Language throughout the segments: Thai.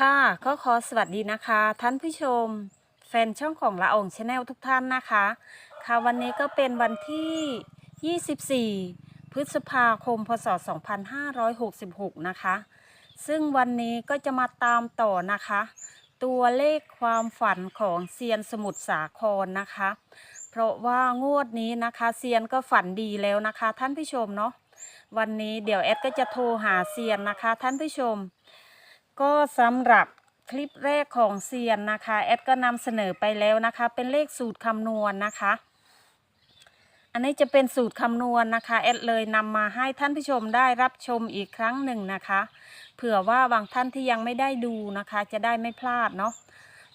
ค่ะก็ขอสวัสดีนะคะ ท่านผู้ชม แฟนช่องของละอองชาแนลทุกท่านนะคะ ค่ะวันนี้ก็เป็นวันที่ 24 พฤษภาคม พศ 2566 นะคะ ซึ่งวันนี้ก็จะมาตามต่อนะคะ ตัวเลขความฝันของเซียนสมุทรสาครนะคะ เพราะว่างวดนี้นะคะเซียนก็ฝันดีแล้วนะคะ ท่านผู้ชมเนาะวันนี้เดี๋ยวแอดก็จะโทรหาเซียนนะคะ ท่านผู้ชม ก็สำหรับคลิปแรกของเซียนนะคะ แอดก็นำเสนอไปแล้วนะคะ เป็นเลขสูตรคำนวณนะคะ อันนี้จะเป็นสูตรคำนวณนะคะ แอดเลยนำมาให้ท่านผู้ชมได้รับชมอีกครั้งหนึ่งนะคะ เผื่อว่าบางท่านที่ยังไม่ได้ดูนะคะ จะได้ไม่พลาดเนาะ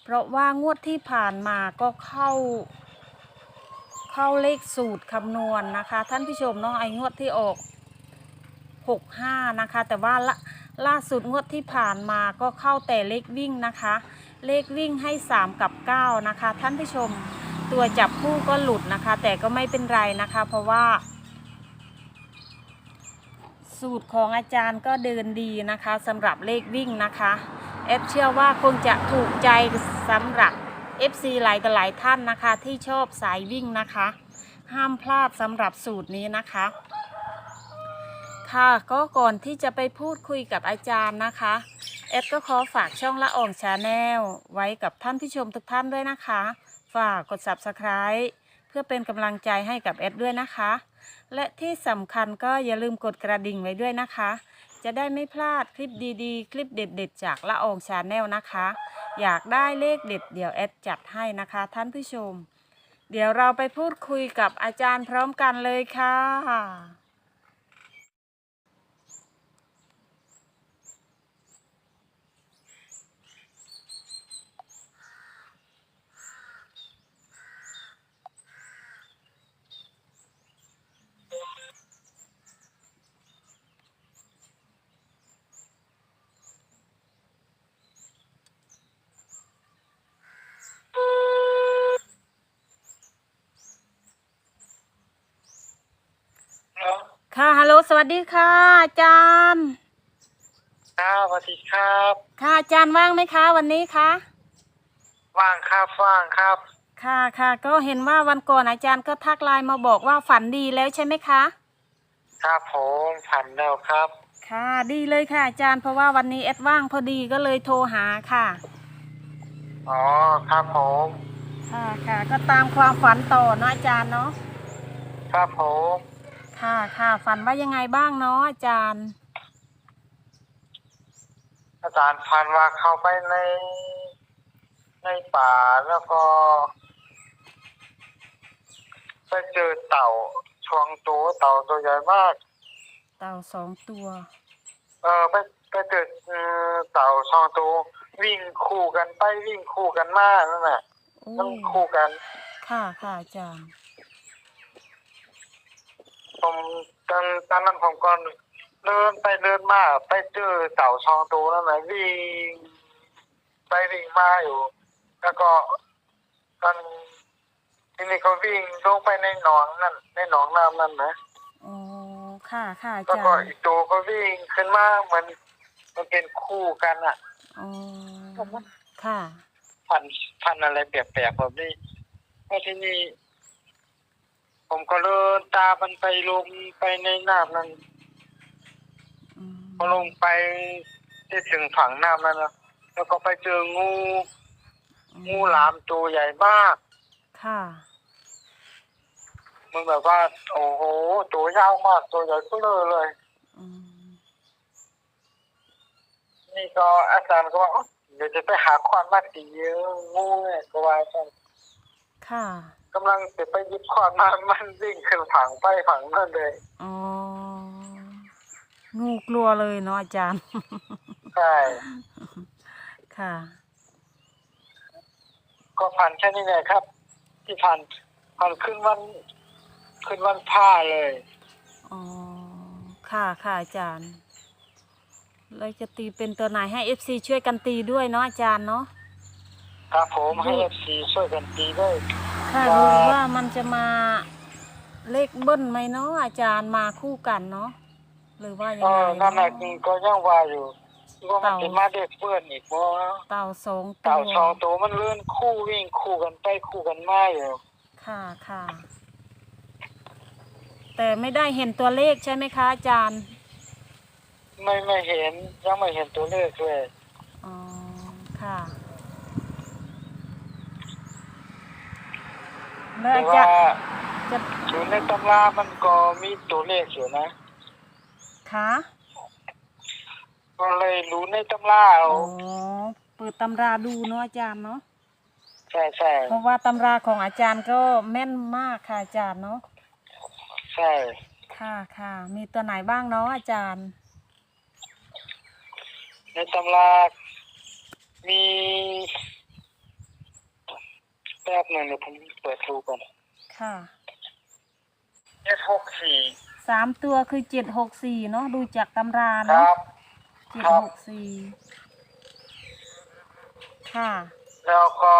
เพราะว่างวดที่ผ่านมาก็เข้า เข้าเลขสูตรคำนวณนะคะ ท่านผู้ชมเนาะไอ้งวดที่ออก65นะคะ แต่ว่าละ ล่าสุดงวดที่ผ่านมาก็เข้าแต่เลขวิ่งนะคะ เลขวิ่งให้ 3 กับ 9 นะคะ ท่านผู้ชมตัวจับคู่ก็หลุดนะคะ แต่ก็ไม่เป็นไรนะคะ เพราะว่า สูตรของอาจารย์ก็เดินดีนะคะสำหรับเลขวิ่งนะคะเอฟเชื่อว่าคงจะถูกใจสำหรับ FC หลายต่หลายท่านนะคะ ที่ชอบสายวิ่งนะคะ ห้ามพลาดสำหรับสูตรนี้นะคะ ค่ะก็ก่อนที่จะไปพูดคุยกับอาจารย์นะคะเอดก็ขอฝากช่องละอองชาแนลไว้กับท่านผู้ชมทุกท่านด้วยนะคะ ฝากกด subscribe เพื่อเป็นกำลังใจให้กับเอดด้วยนะคะ และที่สำคัญก็อย่าลืมกดกระดิ่งไว้ด้วยนะคะ จะได้ไม่พลาดคลิปดีๆ คลิปเด็ดๆ จากละอองชาแนลนะคะ อยากได้เลขเด็ดเดี๋ยวแอดจัดให้นะคะ ท่านผู้ชม เดี๋ยวเราไปพูดคุยกับอาจารย์พร้อมกันเลยค่ะ ครับ ค่ะ ฮัลโหล สวัส ดีค่ะอาจารย์ครับสวัสดีครับ ค่ะอาจารย์ว่างไหมคะวันนี้คะว่างครับว่างครับ ค่ะค่ะ ก็เห็นว่าวันก่อนอาจารย์ก็ทักไลน์มาบอกว่าฝันดีแล้วใช่ไหมคะ ครับผมผันแล้วครับ ค่ะ ดีเลยค่ะอาจารย์เพราะว่าวันนี้แอดว่างพอดีก็เลยโทรหาค่ะ อ๋อครับผมค่ะค่ะ ก็ตามความฝันต่อเนาะอาจารย์เนาะครับผม ค่ะค่ะฝันว่ายังไงบ้างเนาะอาจารย์ อาจารย์พันว่าเข้าไปใน ในป่าแล้วก็ ไปเจอเต่าชวงตัวเต่าตัวใหญ่มาก เต่าสองตัว เออไปไปเจอเออเต่าสองตัววิ่งคู่กันไปวิ่งคู่กันมานั่นแหละโอ้มันคู่กัน ค่ะค่ะอาจารย์ ผมตอนตอนนั้นผมก็เดินไปเดินมาไปเจอเต่าสองตัวนั่นแหละวิ่งไปวิ่งมาอยู่ แล้วก็ตอนทีนี้ก็วิ่งลงไปในหนองนั่นในหนองน้ำนั่นนะอ๋อค่ะค่ะอาแล้วจารก็ย์อีกตัวก็วิ่งขึ้นมาเหมือนมันเป็นคู่กันอะ อ๋อค่ะ พันพันอะไรแปลกๆแบบนี้แล้วทีนี้ ผมก็เดินตามมันไปลงไปในน้ำนั่นอืมพอลงไปที่ถึงฝั่งน้ำนั่นนะแล้วก็ไปเจองูงูหลามตัวใหญ่มาก ค่ะ มันแบบว่า โอ้โห ตัวยาวมากตัวใหญ่ก็เลยเลย อืมนี่ก็อาจารย์ก็ว่าอ๊ะเดี๋ยวจะไปหาควันมาตีงูเนี่ยก็ว่าอาจารย์ค่ะ กำลังจะไปหยิบควันมามันวิ่งขึ้นฝั่งไปฝั่งนั่นเลยอ๋องูกลัวเลยเนาะอาจารย์ ใช่ ค่ะ ก็ผ่านแค่นี้เลยครับ ที่ผ่านผ่านขึ้นวัน ขึ้นวันผ้าเลย อ๋อ ค่ะค่ะอาจารย์เลยจะตีเป็นตัวไหนให้เอฟซีช่วยกันตีด้วยเนาะอาจารย์เนาะ ครับผมให้เอฟซีช่วยกันตีด้วย ค่ะครับดูว่ามันจะมาเลขเบิ้ลไหมเนาะอาจารย์มาคู่กันเนาะหรือว่ายังเอไงอนั่นแหละเนาะก็ยังว่าอยู่ว่ามันเป็นมาเด็กเพื่อนอีกว่าเต่าสองตัเต่าวสองตัวมันเลื่อนคู่วิ่งคู่กันไปคู่กันมาอยู่ ค่ะค่ะ แต่ไม่ได้เห็นตัวเลขใช่ไหมคะอาจารย์ไม่ไม่เห็นยังไม่เห็นตัวเลขเลยอ๋อค่ะ แล้วแต่อาจาว่ารย์จะอยู่ในตำรามันก็มีตัวเลขอยู่นะคะก็เลยรู้ในตำราเอา อ๋อ เปิดตำราดูเนาะอาจารย์เนาะ ใช่ใช่เพราะว่าตำราของอาจารย์ก็แม่นมากค่ะอาจารย์เนาะ ใช่ ค่ะค่ะ มีตัวไหนบ้างเนาะอาจารย์ ในตำรา มีแป๊บหนึ่งเดี๋ยวผมเปิดดูก่อนค่ะเจ็ดหกสี่สามตัวคือเจ็ดหกสี่เนาะดูจากตำราคเนาะรับ เจ็ดครับ หกสี่ค่ะ แล้วก็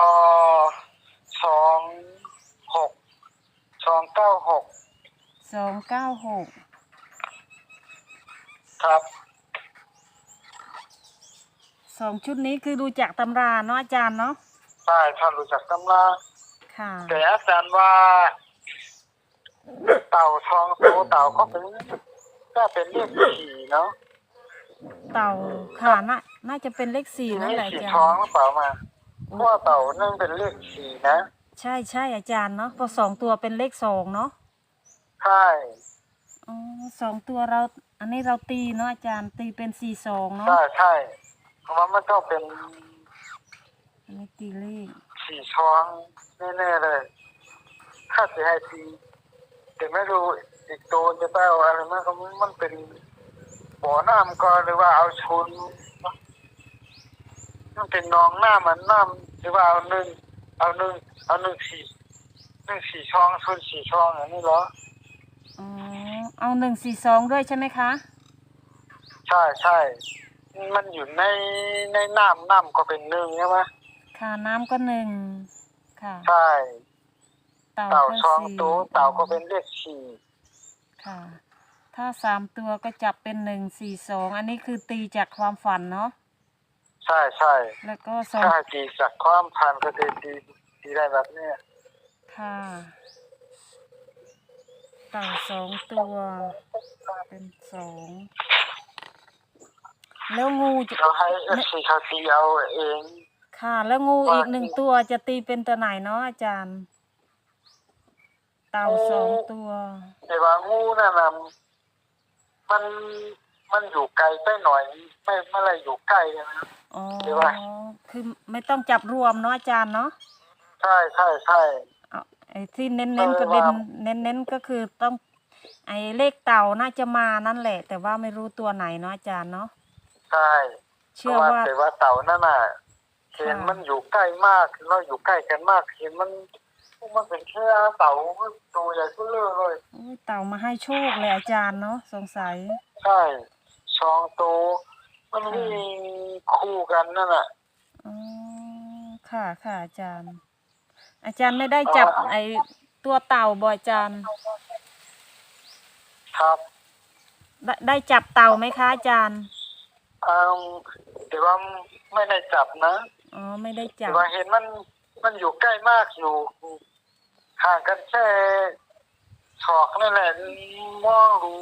สองหกสองเก้าหกสองเก้าหก ครับสองชุดนี้คือดูจากตำราเนาะอาจารย์เนาะ ใช่ถ้ารู้จักตำราค่ะแต่อาจารย์ว่า เต่าทองโตเต่าก็เป็นก็เป็นเลขสี่เนาะเต่าค่ะน่าน่าจะเป็นเลขสี่นั่นเลแหขละอาสี่จารทองย์หรือเปล่ามาเพราะว่าเต่านั่นเป็นเลขสี่นะ ใช่ใช่อาจารย์เนาะเพอสองตัวเป็นเลขสองเนาะใช่อ๋อสองตัวเรา อันนี้เราตีเนาะอาจารย์ตีเป็นสี่สองเนาะใช่ใช่เพราะว่ามันต้องเป็น อันนี้ตีเลขสี่ช้องแน่ๆเลย ถ้าจะให้ตีแต่ไม่รู้อีกตัวจะไปเอาอะไรมาก็มันเป็นบ่อน้ำก็หรือว่าเอาชุนมันเป็นหนองน้ำมันน้ำหรือว่าเอาหนึ่งเอาหนึ่งเอาหนึ่งสี่หนึ่งสี่ช่องชุนสี่ช่องอันนี้เหรออ๋อเอาหนึ่งสี่สองด้วยใช่ไหมคะ ใช่ใช่มันอยู่ในในน้ำน้ำก็เป็นหนึ่งใช่ไหม ค่ะน้ำก็หนึ่งค่ะ ใช่ เต่าเต่าก็ช่องสี่ตัวเต่าก็เป็นเลขสี่ค่ะ ถ้าสามตัวก็จับเป็นหนึ่งสี่สองอันนี้คือตีจากความฝันเนาะใช่ใช่แล้วก็สองถ้าตีจากความพันก็จะตีตีได้แบบเนี้ยค่ะ เต่าสองตัว เป็นสองแล้วงูจะ เราให้เอฟซีเขาตีเอาเอง ค่ะ แล้วงูอีกหนึ่งตัวจะตีเป็นตัวไหนเนาะอาจารย์ เต่าสองตัว แต่ว่างูนั่นน่ะมันมันอยู่ไกลไปหน่อย ไม่ไม่อะไรอยู่ใกล้นะอ๋อหรือว่าคือไม่ต้องจับรวมเนาะอาจารย์เนาะใช่ใช่ใช่เอาไอ้ที่เน้นๆประเด็นเออว่าเน้นๆก็คือต้อง ไอ้เลขเต่าน่าจะมานั่นแหละ แต่ว่าไม่รู้ตัวไหนเนาะอาจารย์เนาะใช่เชื่อพระว่าแต่ว่าเต่านั่นน่ะ เห็นค่ะมันอยู่ใกล้มากเราอยู่ใกล้กันมาก เห็นมันมันเป็นแค่เต่าตัวใหญ่ก็เลื่อเลยโอ้ยเต่ามาให้โชคเลยอาจารย์เนาะสงสัย ใช่ช่องโตวมันวิ่งคู่กันนั่นน่ะอ๋อค่ะค่ะอาจารย์ อาจารย์ไม่ได้จับอ๋อไอ้ตัวเต่าบ่อาจารย์ ครับ ได้ได้จับเต่าไหมคะอาจารย์อืมแต่ว่าไม่ได้จับนะ อ๋อไม่ได้จัแต่บว่าเห็นมันมันอยู่ใกล้มากอยู่ห่างกันแค่ศอกนั่นแหละมองรู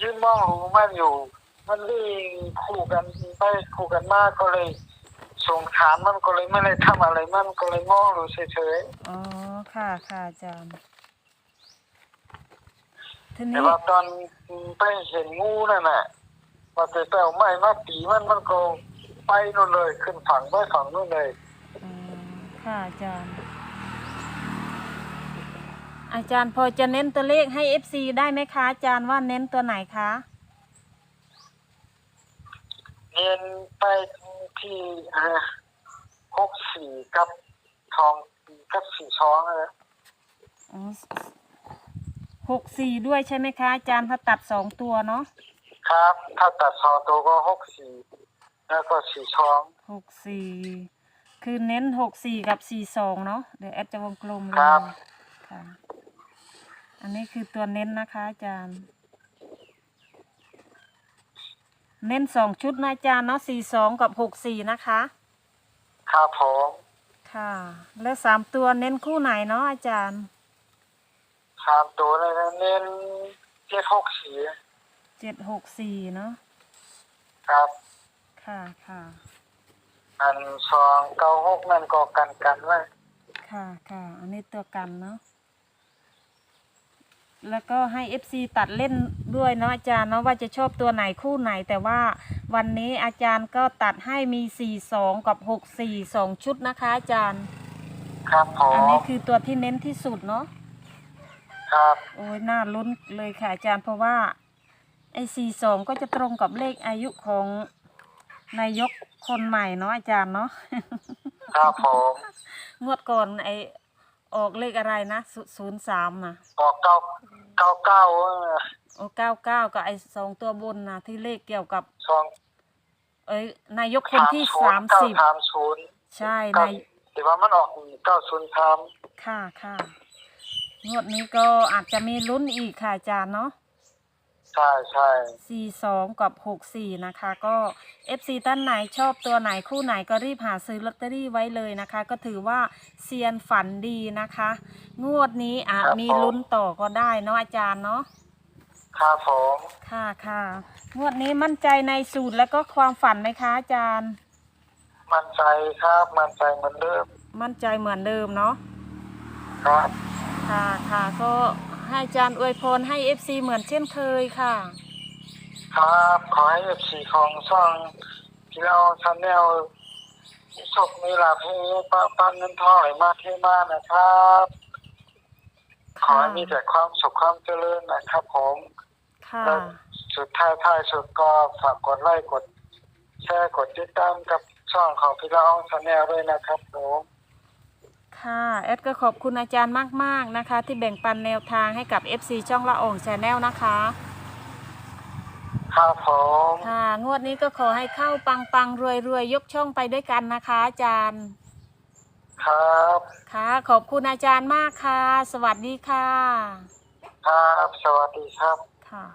ยืนมองรูมันอยู่ มันวิ่งคู่กันไปคู่กันมากก็เลยสงสารมันก็เลยไม่ได้ทำอะไรมันก็เลยมองรูเฉยอ๋อค่ะค่ะอาจารย์ทีๆแต่นี้ว่าตอนไปเห็นงูนั่นน่ะว่าแต่แต่ไม่มาตีมันมันก็ ไปนู่นเลย ขึ้นฝั่งไปฝั่งนู่นเลย อืมค่ะอาจารย์ อาจารย์พอจะเน้นตัวเลขให้ FC ได้ไหมคะ อาจารย์ว่าเน้นตัวไหนคะ เรียนไปที่หกสี่กับทองกับสี่ช้องนะอ๋อหกสี่ด้วยใช่ไหมคะ อาจารย์ถ้าตัดสองตัวเนาะ ครับ ถ้าตัดสองตัวก็หกสี่ แล้วก็สี่ช้องหกสี่คือเน้นหกสี่กับสี่สองเนาะเดี๋ยวแอดจะวงกลมเลครัยบค่ะอันนี้คือตัวเน้นนะคะอาจารย์ เน้นสองชุดนะอาจารย์เนาะสี่สองกับหกสี่นะคะ ครับผมค่ะ แล้วสามตัวเน้นคู่ไหนเนาะอาจารย์สามตัวเลยนะเน้นเจ็ดหกสี่เจ็ดหกสี่เนาะครับ ค่ะค่ะอันสองเก้าหกนั่นก็กันกันไว้ค่ะค่ะ อันนี้ตัวกันเนาะแล้วก็ให้ FC ตัดเล่นด้วยเนาะอาจารย์เนาะว่าจะชอบตัวไหนคู่ไหน แต่ว่าวันนี้อาจารย์ก็ตัดให้มี 4 2 กับ 6 4 2 ชุดนะคะอาจารย์ ครับผอันมนี้คือตัวที่เน้นที่สุดเนาะครับ โอ้ยน่าลุ้นเลยค่ะอาจารย์เพราะว่าไอ้สี่สองก็จะตรงกับเลขอายุของ นายกคนใหม่เนาะอาจารย์เนาะ ครับผมงวดก่อนไอออกเลขอะไรนะศูนย์สามนะออกเก้าเก้าเก้าเออโอ้เก้าเก้ากับไอสองตัวบนนะที่เลขเกี่ยวกับ สองเอ้ยนายกคนที่สามเก้าสิบสามศูนย์ใช่เก้านายแต่ว่ามันออกเก้าศูนย์สามค่ะค่ะงวดนี้ก็อาจจะมีลุ้นอีกค่ะอาจารย์เนาะ ใช่ใช่สี่สองกับหกสี่นะคะ ก็ FC ท่านไหนชอบตัวไหนคู่ไหนก็รีบหาซื้อลอตเตอรี่ไว้เลยนะคะ ก็ถือว่าเซียนฝันดีนะคะ งวดนี้อาจมีลุ้นต่อก็ได้เนาะอาจารย์เนาะครับผมค่ะค่ะงวดนี้มั่นใจในสูตรแล้วก็ความฝันไหมคะอาจารย์ มั่นใจครับมั่นใจเหมือนเดิมมั่นใจเหมือนเดิมเนาะครับค่ะค่ะก็ ให้อาจารย์อวยพรให้ FC เหมือนเช่นเคยค่ะ ครับขอให้เอฟซีของช่องที่เราชันแนลโชคมีลาภให้ป้าป้าเงินทองไหลมาเทมานะครับ ขอให้มีแต่ความสุขความเจริญนะครับผมค่ะ แล้วสุดท้ายท้ายสุดก็ฝากกดไลค์กดแชร์กดติดตามกับช่องของพี่ละอองชาแนลด้วยนะครับผม ค่ะแอดก็ขอบคุณอาจารย์มาก ๆ นะคะ ที่แบ่งปันแนวทางให้กับ FC ช่องละอองชาแนลนะคะ ครับผมค่ะ งวดนี้ก็ขอให้เข้าปังปังรวยรวยยกช่องไปด้วยกันนะคะอาจารย์ ครับ ค่ะ ขอบคุณอาจารย์มากค่ะ สวัสดีค่ะ ครับ สวัสดีครับ ค่ะ